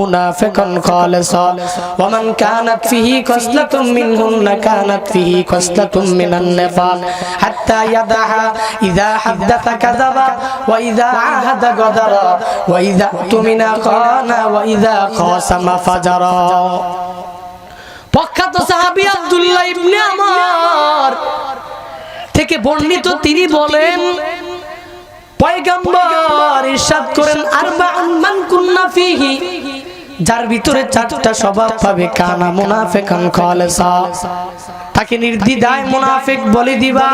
منافقا خالصا ومن كانت فيه خصلة منهن كانت فيه خصلة من النفاق حتى يدعها إذا حدث كذب وإذا عاهد غدر وإذا اؤتمن خان وإذا خاصم فجر প্রখ্যাত সাহাবী আব্দুল্লাহ ইবনে আমার থেকে বর্ণিত তিনি বলেন পয়গম্বর ইরশাদ করেন আরবাআন মান কুন্না ফিহি যার ভিতরে চারটা স্বভাব পাবে। কানা তাকে মুনাফিক বলে দিবা।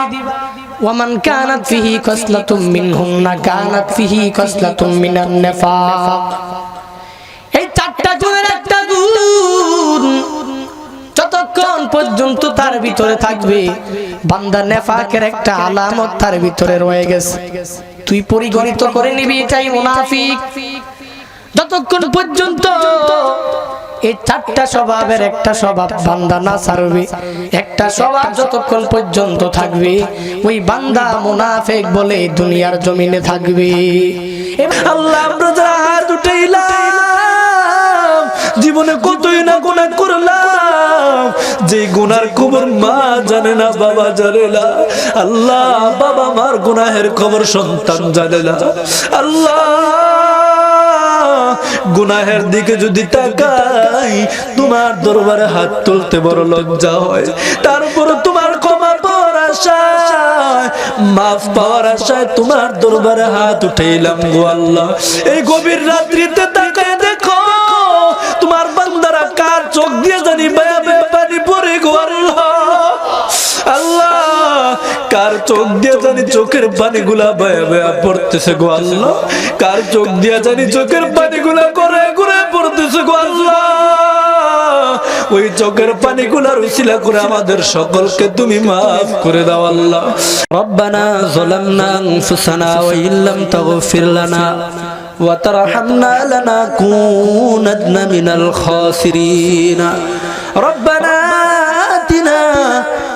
এই চারটা গুণের একটা গুণ, যতক্ষণ পর্যন্ত তার ভিতরে থাকবে, বান্দা নেফাকের একটা আলামত তার ভিতরে রয়ে গেছে। তুই পরিগণিত করে নিবি এটাই মুনাফিক। যতক্ষণ পর্যন্ত এই চারটা স্বভাবের একটা স্বভাব বান্দা না ছাড়বে, একটা স্বভাব যতক্ষণ পর্যন্ত থাকবে, ওই বান্দা মুনাফেক বলে দুনিয়ার জমিনে থাকবে। আল্লাহ জীবনে কতই না গুণা করলাম যে গুনার খবর মা জানে না, বাবা জানে না, আল্লাহ বাবা মার গুনাহের খবর সন্তান জানে না, আল্লাহ গুনাহের দিকে যদি তাকাই, তোমার দরবারে হাত তুলতে বড় লজ্জা হয়। তারপরে তোমার ক্ষমা পাওয়ার আশায় মাফ পাওয়ার আশায় তোমার দরবারে হাত উঠাইলাম গো আল্লাহ। এই গভীর রাত্রিতে তাকায় চোখ জানি চোখের পানি গুলা বয়া বয়া পড়তেছে কার চোখ জানি চোখের পানি গুলা করে করে পড়তেছে ওই চোখের পানি গুলার উশিলা করে আমাদের সকলকে তুমি মাফ করে দাও আল্লাহ। রব্বানা জলামনা ইল্লাম মিনাল রব্বানা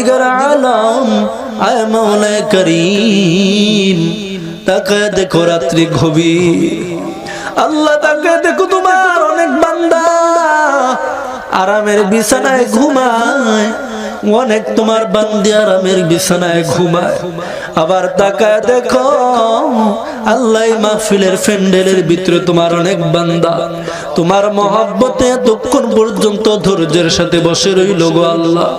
پروردگار عالم اے مولا کریم তাকে দেখো রাত্রি গভীর আল্লাহ তাকে দেখো তোমার অনেক বান্দা আরামের বিছানায় ঘুমায় অনেক তোমার বান্দি আরামের বিছানায় ঘুমায়। আবার তাকায় দেখো, আল্লাহ মাহফিলের ফ্যান্ডেলের ভিতরে তোমার অনেক বান্দা। তোমার মহাব্বতে এতক্ষণ পর্যন্ত ধৈর্যের সাথে বসে রইল গো আল্লাহ।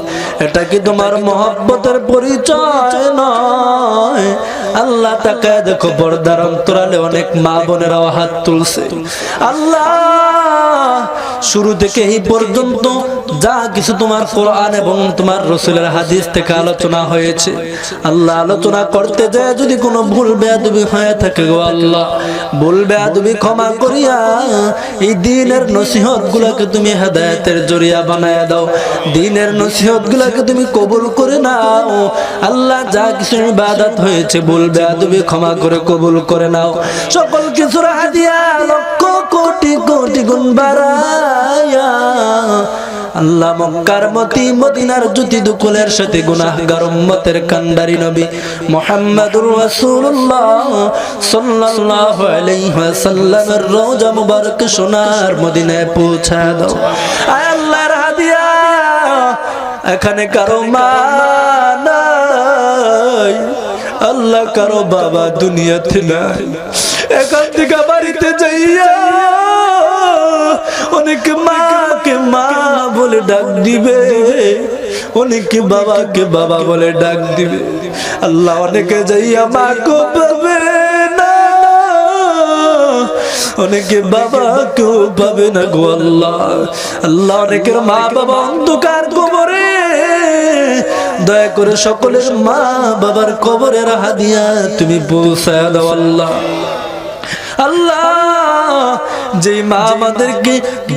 এটা কি তোমার মহাব্বতের পরিচয় নয়? আল্লাহ তাকায় দেখো, পর্দার অন্তরালে অনেক মা বোনেরাও হাত তুলছে। আল্লাহ শুরু থেকে এই পর্যন্ত যা কিছু তোমার কোরআন এবং তোমার রসুলের হাদিস থেকে আলোচনা হয়েছে। আল্লাহ আলোচনা করতে যায় যদি কোনো ভুল বেয়াদবি হয়ে থাকে গো আল্লাহ, ভুল বেয়াদবি ক্ষমা করিয়া এই দিনের নসিহত গুলাকে তুমি হেদায়তের জরিয়া বানায় দাও। দিনের নসিহত গুলাকে তুমি কবুল করে নাও। আল্লাহ যা কিছু ইবাদত হয়েছে, ভুল বেয়াদবি ক্ষমা করে কবুল করে নাও। সকল কিছুর হাদিয়া লক্ষ কোটি কোটি গুণ বাড়ায়া। আল্লাহ মক্কার মতি, মদিনার জ্যোতি দুকুলের সাথে গুনাহগার উম্মতের কান্ডারি নবী মুহাম্মাদুর রাসূলুল্লাহ সাল্লাল্লাহু আলাইহি ওয়াসাল্লামের রওজা মুবারক সোনার মদিনায় পৌঁছা দাও। আয় আল্লাহর হাদিয়া, এখানে কারও মা নাই, আল্লাহ কারও বাবা দুনিয়াতে নাই। এখান থেকে বাড়িতে যাইয়া অনেকে মাকে মা বলে ডাক দিবে। অনেকে বাবাকে বাবা বলে ডাক দিবে। আল্লাহ অনেকে যাইয়া মা কো পাবে অনেকে বাবা কেউ পাবে না গো আল্লাহ। আল্লাহ অনেকের মা বাবা অন্ধকার কবরে। দয়া করে সকলের মা বাবার কবরের হাদিয়া তুমি পৌঁছায় দাও আল্লাহ। আল্লাহ মা আমাদেরকে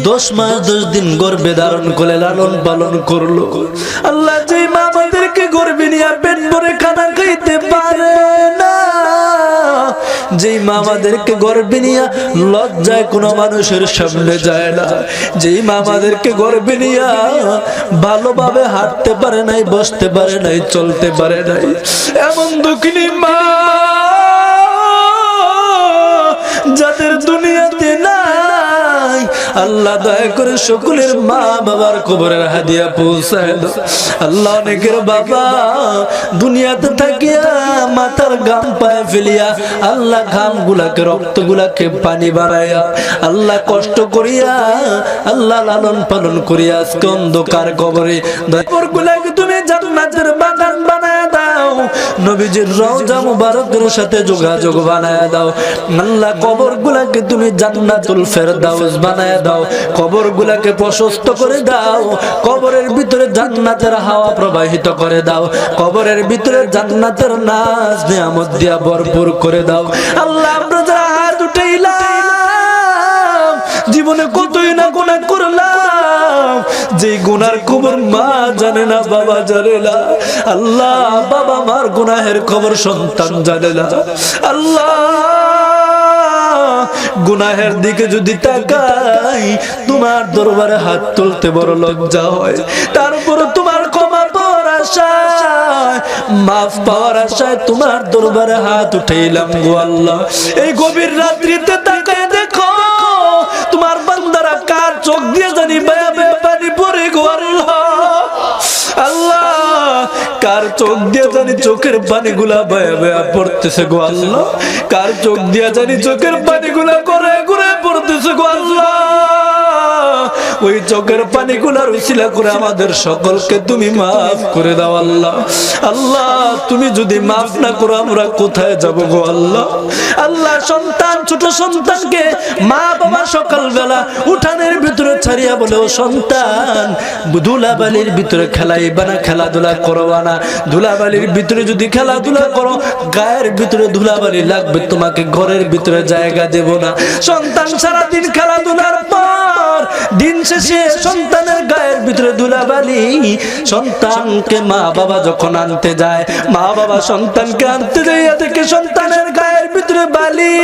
দশ মাস, দশ দিন গর্ভে ধারণ করে, লালন পালন করল। আল্লাহ মা আমাদেরকে গর্ভে নিয়ে পেট ভরে খানা খাইতে পারে মা আমাদেরকে নিয়ে লজ্জায় কোনো মানুষের সামনে যায় না, যেই মা আমাদেরকে গর্ভে নিয়ে ভালোভাবে হাঁটতে পারে নাই, বসতে পারে নাই, চলতে পারে নাই, এমন দুঃখিনী মা যাদের দুনিয়াতে নাই, আল্লাহ দয়া করে সকলের মা বাবার কবরের হাদিয়া পৌঁছায় আল্লাহ অনেকের বাবা দুনিয়াতে থাকিয়া মাথার গাম পায়ে ফেলিয়া আল্লাহ ঘাম গুলাকে রক্ত গুলাকে পানি বাড়াইয়া আল্লাহ কষ্ট করিয়া, আল্লাহ লালন পালন করিয়া আজকে অন্ধকার কবরে। গুলাকে তুমি দাও নবীজির রওজা মুবারকের সাথে যোগাযোগ বানায় দাও। আল্লাহ তুমি জান্নাতুল ফেরদাউস বানায় দাও। প্রশস্ত করে দাও। কবরের ভিতরে জান্নাতের হাওয়া প্রবাহিত করে দাও। কবরের ভিতরে জান্নাতের নাচ নিয়ামত দিয়া ভরপুর করে দাও। আল্লাহ, আমরা যারা হাত জীবনে কতই না গুনাহ করলাম। যে গুনার খবর মা জানে না, বাবা জানে না। আল্লাহ, বাবা মার গুনাহের খবর সন্তান জানে না। আল্লাহ, গুনাহের দিকে যদি তাকাই, তোমার দরবারে হাত তুলতে বড় লজ্জা হয়। তারপর তোমার ক্ষমা পাওয়ার আশায়, মাফ পাওয়ার আশায় তোমার দরবারে হাত উঠাইলাম গো আল্লাহ। এই গভীর রাত্রিতে তাকায় পানিগুলা বয়া পড়তেছে গো আল্লাহ। কার চোখ দিয়ে জানি চোখের পানিগুলা করে করে পড়তেছে গো আল্লাহ। ওই চোখের করে আমাদের সকলকে তুমি মাফ করে দাও আল্লাহ। আল্লাহ, তুমি যদি মাফ না করো, আমরা কোথায় যাব গো আল্লাহ? আল্লাহ, সন্তান, ছোট সন্তানকে মা বাবা সকালবেলা উঠানের ছাড়িয়া বলে, ও সন্তান, ধুলাবালির ভিতরে খেলাইবা না, খেলাধুলা করবা না। ধুলাবালির ভিতরে যদি খেলাধুলা করো, গায়ের ভিতরে ধুলাবালি লাগবে, তোমাকে ঘরের ভিতরে জায়গা দেব না। সন্তান সারাদিন খেলাধুলার পর দিন শেষে সন্তানের গায়ের ভিতরে ধুলাবালি। সন্তানকে মা বাবা যখন আনতে যায়, মা বাবা সন্তানকে আনতে যাইয়া থেকে সন্তানের গায়ের ভিতরে বালি।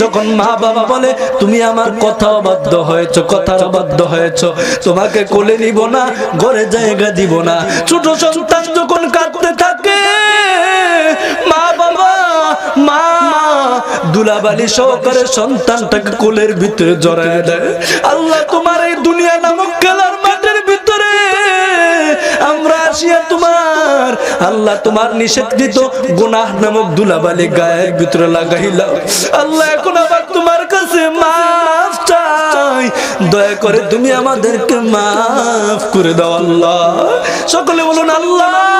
যখন মা বাবা বলে, তুমি আমার কথা অবাধ্য হয়েছ কথা অবাধ্য হয়েছ, তোমাকে কোলে নিব না, ঘরে জায়গা দিব না। ছোট সন্তান যখন কাঁদতে থাকে দুলাবালি সহকারে সন্তানটাকে কোলের ভিতরে জড়ায় দেয়। আল্লাহ তোমার এই দুনিয়া নামক খেলার মাঠের ভিতরে আমরা আসিয়া তোমার, আল্লাহ তোমার নিষেধকৃত গুনাহ নামক দুলাবালি গায়ের ভিতরে লাগাইলাম। আল্লাহ এখন আবার তোমার কাছে মাফ চাই। দয়া করে তুমি আমাদেরকে মাফ করে দাও আল্লাহ। সকলে বলুন, আল্লাহ।